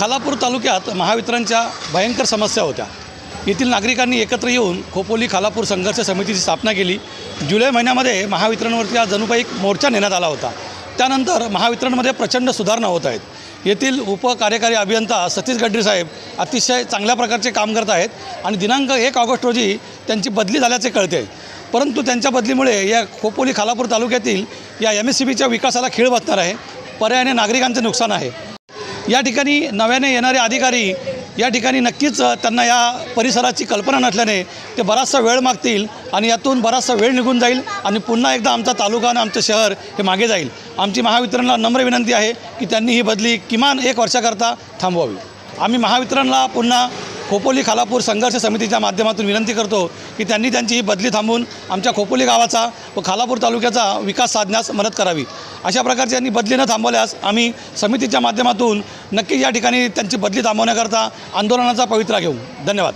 खालापूर तालुक्यात महावितरणच्या भयंकर समस्या होत्या. येथील नागरिकांनी एकत्र येऊन खोपोली खालापूर संघर्ष समितीची स्थापना केली. जुलै महिन्यामध्ये महावितरणवरती हा जणूपाई एक मोर्चा नेण्यात आला होता. त्यानंतर महावितरणमध्ये प्रचंड सुधारणा होत आहेत. येथील उपकार्यकारी अभियंता सतीश गड्डीसाहेब अतिशय चांगल्या प्रकारचे काम करत आहेत आणि दिनांक एक ऑगस्ट रोजी त्यांची बदली झाल्याचे कळते. परंतु त्यांच्या बदलीमुळे या खोपोली खालापूर तालुक्यातील या एम एस सी बीच्या विकासाला खीळ बसणार आहे. पर्यायाने नागरिकांचे नुकसान आहे. या ठिकाणी नव्याने येणारे अधिकारी या ठिकाणी नक्कीच त्यांना या परिसराची कल्पना नसल्याने ते बराचसा वेळ मागतील आणि यातून बराचसा वेळ निघून जाईल आणि पुन्हा एकदा आमचा तालुका आणि आमचं शहर हे मागे जाईल. आमची महावितरणला नम्र विनंती आहे की त्यांनी ही बदली किमान एक वर्षाकरता थांबवावी. आम्ही महावितरणला पुन्हा खोपोली खालापूर संघर्ष समितीच्या माध्यमातून विनंती करतो की त्यांनी त्यांची ही बदली थांबवून आमच्या खोपोली गावाचा व खालापूर तालुक्याचा विकास साधण्यास मदत करावी. अशा प्रकारची यांनी बदली न थांबवल्यास आम्ही समितीच्या माध्यमातून नक्कीच या ठिकाणी त्यांची बदली थांबवण्याकरता आंदोलनाचा पवित्रा घेऊ. धन्यवाद.